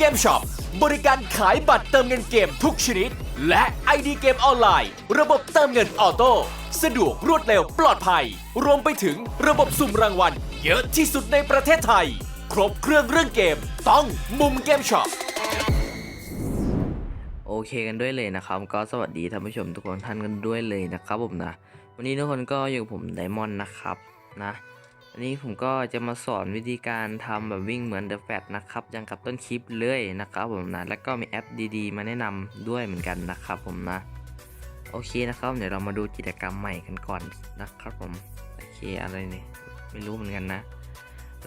เกมช็อปบริการขายบัตรเติมเงินเกมทุกชนิด และ ID เกมออนไลน์ ระบบเติมเงินออโต้สะดวกรวดเร็วปลอดภัย รวมไปถึงระบบสุ่มรางวัล เยอะที่สุดในประเทศไทย ครบเครื่องเรื่องเกม ต้องมุมเกมช็อปโอเคกันด้วยเลยนะครับ ก็สวัสดีท่านผู้ชมทุกคนท่านกันด้วยเลยนะครับผมนะ วันนี้ทุกคนก็อยู่กับผมไดมอนด์นะครับนะ วันนี้ผมก็จะมาสอนวิธีการทำแบบวิ่งเหมือน The Fat นะครับย่างกับต้นคลิปเลยนะครับผมนะแล้วก็มีแอปดีๆ มาแนะนำด้วยเหมือนกันนะครับผมนะโอเคนะครับเดี๋ยวเรามาดูกิจกรรมใหม่กันก่อนนะครับผมโอเคอะไรเนี่ยไม่รู้เหมือนกันนะ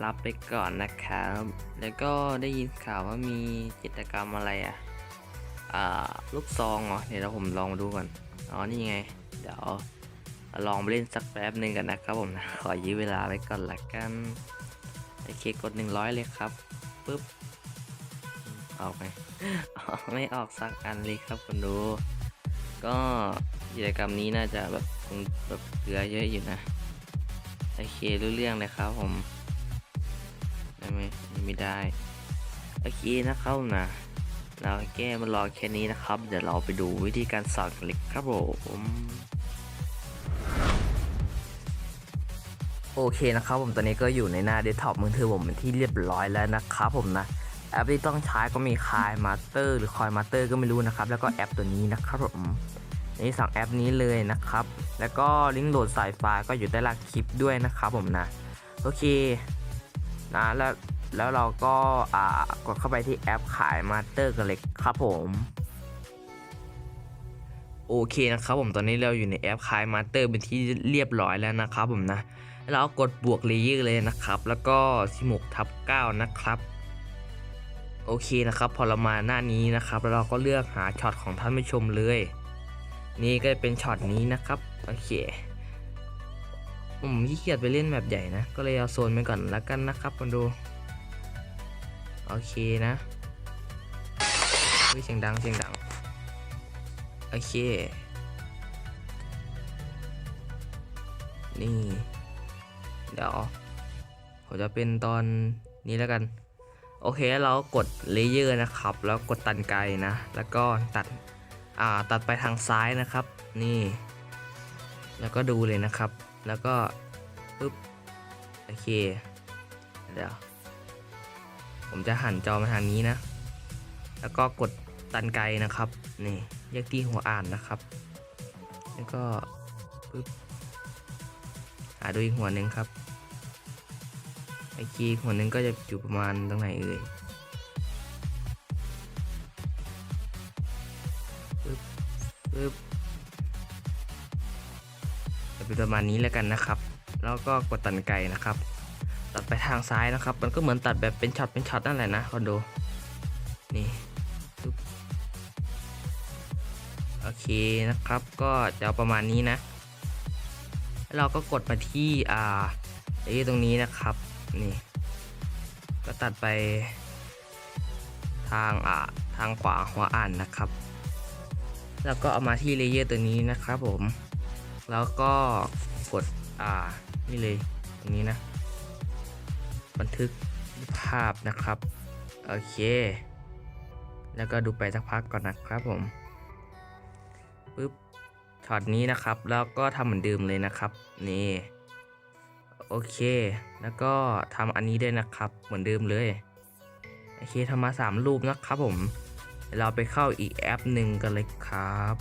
รับไปก่อนนะครับ แล้วก็ได้ยินข่าวว่ามีกิจกรรมอะไรอะอ่าลูกซองเหรอเดี๋ยวเราผมลองดูก่อนอ๋อนี่ไง เดี๋ยว ลองไปเล่นสักแป๊บหนึ่งกันนะครับผมนะขอยื้อเวลาไว้ก่อนละกันโอเคกด 100 เลยครับปุ๊บออกไหมอ๋อไม่ออกสักอันเลยครับคุณดูก็กิจกรรมนี้น่าจะแบบคงแบบเกลือเยอะอยู่นะโอเครู้เรื่องเลยครับผมได้ไหมไม่ได้โอเคนะครับนะเราแก้มารอแค่นี้นะครับ เดี๋ยวเราไปดูวิธีการสอนกันเลยครับผม โอเคนะครับผมตอนนี้ก็อยู่ในหน้าเดสก์ท็อปมือถือผมเป็นที่เรียบร้อยแล้วนะครับผมนะแอปที่ต้องใช้ก็มีคายมาสเตอร์หรือคอยมาสเตอร์ก็ไม่รู้นะครับ แล้วก็แอปตัวนี้นะครับผมนี่สองแอปนี้เลยนะครับ แล้วก็ลิงก์โหลดสายไฟล์ก็อยู่ใต้ล่างคลิปด้วยนะครับผมนะ โอเคนะแล้วแล้วเราก็อ่ากดเข้าไปที่แอปขายมาสเตอร์กันเลยครับผมโอเคนะครับผมตอนนี้เราอยู่ในแอปขายมาสเตอร์เป็นที่เรียบร้อยแล้วนะครับผมนะ เรากดบวกเลเยอร์เลยนะครับ แล้วก็ 16ทับ9นะครับ โอเคนะครับ พอเรามาหน้านี้นะครับ แล้วเราก็เลือกหาช็อตของท่านผู้ชมเลย นี่ก็เป็นช็อตนี้นะครับ โอเคผมขี้เกียจไปเล่นแบบใหญ่นะ ก็เลยเอาโซนไปก่อนแล้วกันนะครับคนดู โอเคนะเฮ้ยเสียงดังเสียงดัง โอเค นี่ เดี๋ยวผมจะเป็นตอนนี้แล้วกัน โอเคเรากดเลเยอร์นะครับ แล้วกดตันไกลนะ แล้วก็ตัดอ่าตัดไปทางซ้ายนะครับ นี่ แล้วก็ดูเลยนะครับ แล้วก็ปึ๊บโอเค เดี๋ยว ผมจะหันจอมาทางนี้นะ แล้วก็กดตันไกลนะครับ นี่เรียกที่หัวอ่านนะครับ แล้วก็ปึ๊บหาดูอีกหัวหนึ่งครับ ไอคีหัวหนึ่งก็จะอยู่ประมาณตรงไหนเอ่ยปึ๊บปึ๊บจะเป็นประมาณนี้แล้วกันนะครับ แล้วก็กดตันไกนะครับ ตัดไปทางซ้ายนะครับ มันก็เหมือนตัดแบบเป็นช็อตเป็นช็อตนั่นแหละนะคอนโดนี่ปึ๊บโอเคนะครับ ก็จะเอาประมาณนี้นะแล้วเราก็กดมาที่อ่าไอ้ตรงนี้นะครับ นี่ ก็ตัดไป ทางอ่าทางขวาหัวอ่านนะครับ แล้วก็เอามาที่เลเยอร์ตัวนี้นะครับผม แล้วก็กดอ่านี่เลยตรงนี้นะ บันทึกภาพนะครับ โอเค แล้วก็ดูไปสักพักก่อนนะครับผมปึ๊บช็อตนี้นะครับ แล้วก็ทำเหมือนเดิมเลยนะครับ นี่ โอเค แล้วก็ทำอันนี้ด้วยนะครับ เหมือนเดิมเลย โอเคทำมาสามรูปนะครับผม เราไปเข้าอีกแอปหนึ่งกันเลยครับ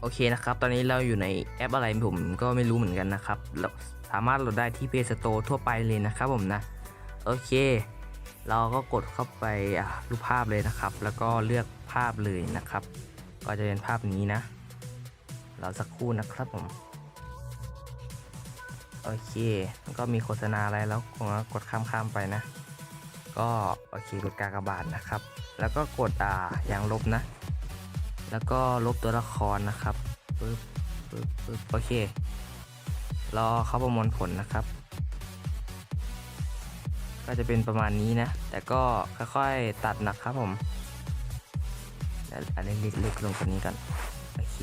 โอเคนะครับ ตอนนี้เราอยู่ในแอปอะไรผมก็ไม่รู้เหมือนกันนะครับ เราสามารถโหลดได้ที่ Play Store ทั่วไปเลยนะครับผมนะ โอเค เราก็กดเข้าไปรูปภาพเลยนะครับ แล้วก็เลือกภาพเลยนะครับ ก็จะเป็นภาพนี้นะ เราสักครู่นะครับผม โอเคก็มีโฆษณาอะไรแล้วคงกดข้ามๆไปนะ ก็โอเคกดกากบาทนะครับ แล้วก็กดอ่าอย่างลบนะ แล้วก็ลบตัวละครนะครับปึ๊บปึ๊บปึ๊บโอเค รอเขาประมวลผลนะครับ ก็จะเป็นประมาณนี้นะ แต่ก็ค่อยๆตัดนะครับผมอันนี้เล็กๆลงกว่านี้กันโอเค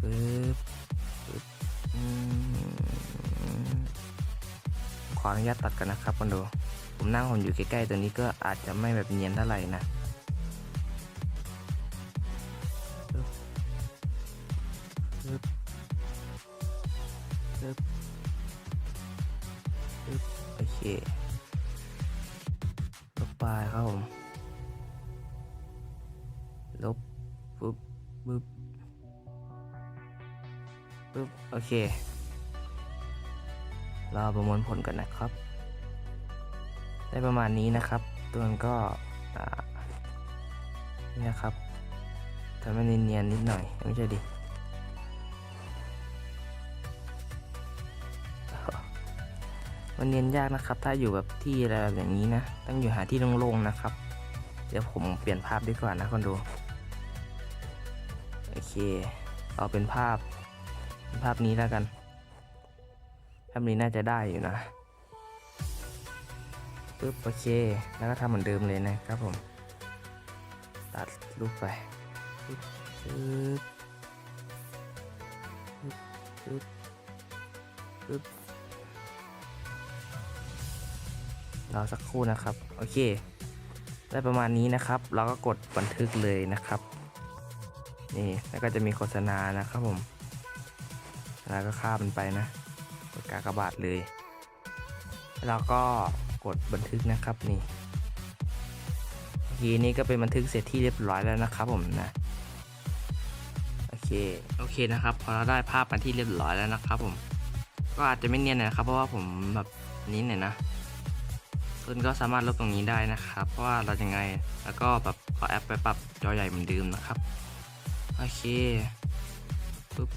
ปึ๊บ ขออนุญาตตัดกันนะครับคนดู ผมนั่งผมอยู่ใกล้ๆตัวนี้ก็อาจจะไม่แบบเนียนเท่าไหร่นะโอเคลบไปครับผม ลบปึ๊บปึ๊บ ปึ๊บโอเครอประมวลผลกันนะครับ ได้ประมาณนี้นะครับ ตัวมันก็นี่นะครับทำให้เนียนๆนิดหน่อยไม่ใช่ดิมันเนียนยากนะครับ ถ้าอยู่แบบที่อะไรแบบอย่างนี้นะ ต้องอยู่หาที่โล่งๆนะครับ เดี๋ยวผมเปลี่ยนภาพดีกว่านะคนดู โอเค เอาเป็นภาพ ภาพนี้แล้วกัน ภาพนี้น่าจะได้อยู่นะปึ๊บโอเค แล้วก็ทำเหมือนเดิมเลยนะครับผม ตัดรูปไปปึ๊บปึ๊บปึ๊บปึ๊บรอสักครู่นะครับ โอเค ได้ประมาณนี้นะครับ เราก็กดบันทึกเลยนะครับ นี่ แล้วก็จะมีโฆษณานะครับผม แล้วก็ข้ามมันไปนะกดกากบาทเลย แล้วก็กดบันทึกนะครับนี่โอเคนี่ก็เป็นบันทึกเสร็จที่เรียบร้อยแล้วนะครับผมนะโอเคโอเคนะครับพอเราได้ภาพมาที่เรียบร้อยแล้วนะครับผมก็อาจจะไม่เนียนนะครับเพราะว่าผมแบบนี้หน่อยนะต้นก็สามารถลบตรงนี้ได้นะครับ เพราะว่าเรายังไงแล้วก็แบบเอาแอปไปปรับจอใหญ่เหมือนเดิมนะครับ โอเคปุ๊บ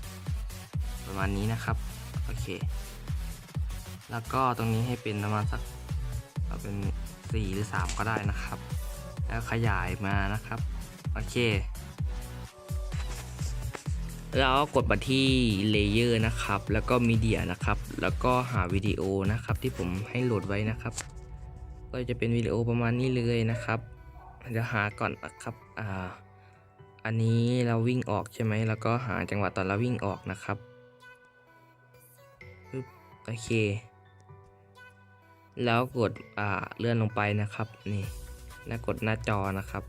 ประมาณนี้นะครับ โอเค แล้วก็ตรงนี้ให้เป็นประมาณสักเอาเป็น 4 หรือ 3 ก็ได้นะครับ แล้วขยายมานะครับ โอเค แล้วกดมาที่เลเยอร์นะครับ แล้วก็มีเดียนะครับ แล้วก็หาวิดีโอนะครับที่ผมให้โหลดไว้นะครับ ก็จะเป็นวิดีโอประมาณนี้เลยนะครับเดี๋ยวหาก่อนนะครับ อ่า อันนี้เราวิ่งออกใช่ไหม แล้วก็หาจังหวะตอนเราวิ่งออกนะครับ โอเค แล้วกดอ่าเลื่อนลงไปนะครับนี่แล้วกดหน้าจอนะครับ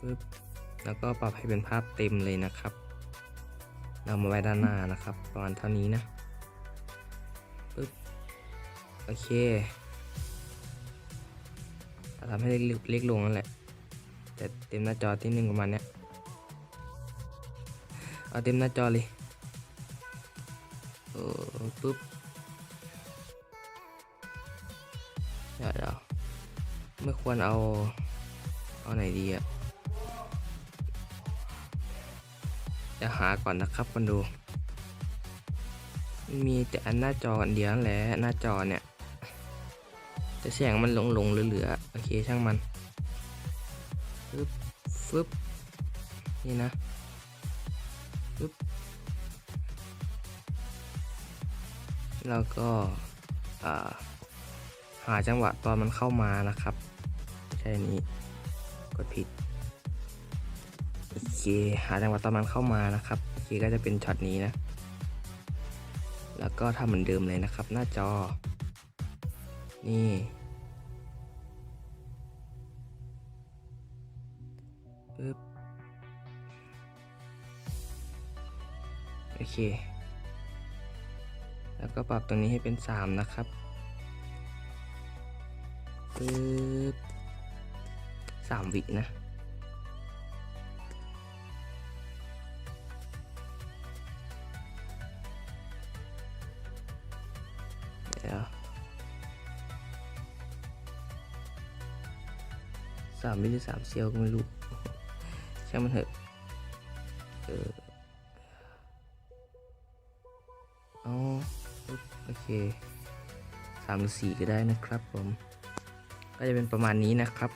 ปึ๊บแล้วก็ปรับให้เป็นภาพเต็มเลยนะครับ เรามาไว้ด้านหน้านะครับ ประมาณเท่านี้นะปึ๊บโอเคทำให้เล็กเล็กลงนั่นแหละ แต่เต็มหน้าจอที่หนึ่งประมาณเนี้ย เอาเต็มหน้าจอเลย ปุ๊บเดี๋ยวเดี๋ยวไม่ควรเอา เอาไหนดีอะจะหาก่อนนะครับมันดู มีแต่อันหน้าจออันเดียวนั่นแหละหน้าจอเนี่ยแต่เสียงมันหลงหลงเหลือๆโอเคช่างมันฟึบฟึบนี่นะฟึบ แล้วก็หาจังหวะตอนมันเข้ามานะครับ ใช่นี้กดผิดโอเคหาจังหวะตอนมันเข้ามานะครับโอเคก็จะเป็นช็อตนี้นะ แล้วก็ทำเหมือนเดิมเลยนะครับ หน้าจอ นี่ปึ๊บโอเค แล้วก็ปรับตรงนี้ให้เป็น 3 นะครับปึ๊บสามวินะ เดี๋ยวสามวิหรือสามเซียวก็ไม่รู้ ช่างมันเถอะเออ สามหรือสี่ก็ได้นะครับผม ก็จะเป็นประมาณนี้นะครับ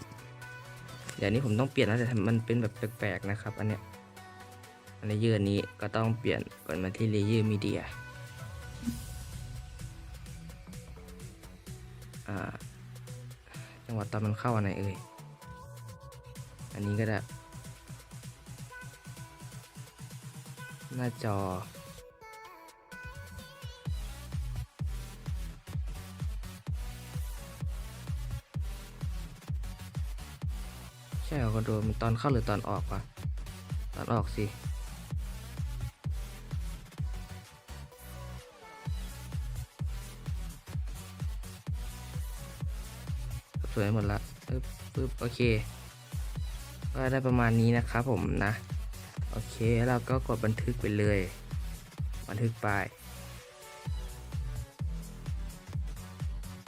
เดี๋ยวนี้ผมต้องเปลี่ยนแล้วแต่มันเป็นแบบแปลกๆนะครับ อันเนี้ยอันเลเยอร์นี้ก็ต้องเปลี่ยนเปิดมาที่เลเยอร์มีเดียอ่าจังหวะตอนมันเข้าอันไหนเอ่ย อันนี้ก็ได้ หน้าจอ ก็โดมันตอนเข้าหรือตอนออกวะตอนออกสิสวยหมดละปึ๊บปึ๊บโอเค ก็ได้ประมาณนี้นะครับผมนะ โอเคเราก็กดบันทึกไปเลย บันทึกไป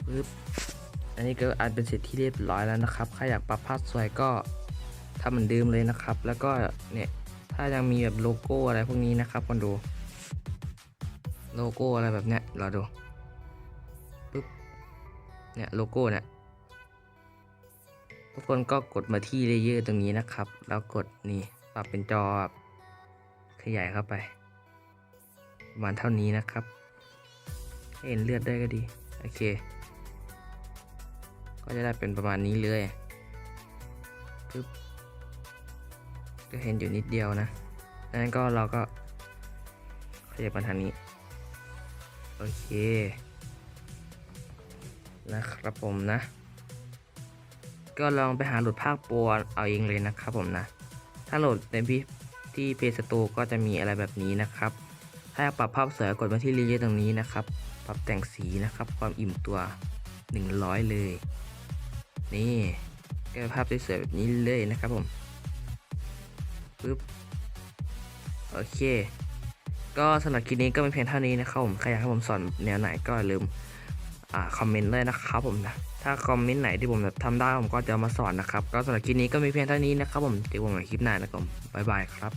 ปึ๊บ อันนี้ก็อัดเป็นเสร็จที่เรียบร้อยแล้วนะครับ ใครอยากปรับภาพสวยก็ทำเหมือนเดิมเลยนะครับ แล้วก็เนี่ยถ้ายังมีแบบโลโก้อะไรพวกนี้นะครับคนดู โลโก้อะไรแบบเนี้ยเราดูปึ๊บเนี่ยโลโก้เนี่ยทุกคนก็กดมาที่เลเยอร์ตรงนี้นะครับ แล้วกดนี่ปรับเป็นจอขยายเข้าไป ประมาณเท่านี้นะครับเห็นเลือดได้ก็ดี โอเค ก็จะได้เป็นประมาณนี้เลยปึ๊บก็เห็นอยู่นิดเดียวนะดังนั้นก็เราก็ขยับมาทางนี้ โอเค นะครับผมนะ ก็ลองไปหาโหลดภาคโปรเอาเองเลยนะครับผมนะ ถ้าโหลดในพี่ที่เพย์สโตก็จะมีอะไรแบบนี้นะครับ ถ้าอยากปรับภาพสวยกดมาที่รีเยตรงนี้นะครับ ปรับแต่งสีนะครับ ความอิ่มตัว 100 เลย นี่ก็ภาพสวยๆแบบนี้เลยนะครับผมปึ๊บโอเค ก็สำหรับคลิปนี้ก็เป็นเพียงเท่านี้นะครับผมใครอยากให้ผมสอนแนวไหนก็ลืมอ่าคอมเมนต์เลยนะครับผมนะถ้าคอมเมนต์ไหนที่ผมแบบทำได้ผมก็จะมาสอนนะครับ ก็สำหรับคลิปนี้ก็มีเพียงเท่านี้นะครับผมเจอกันใหม่คลิปหน้านะครับบ๊ายบายครับ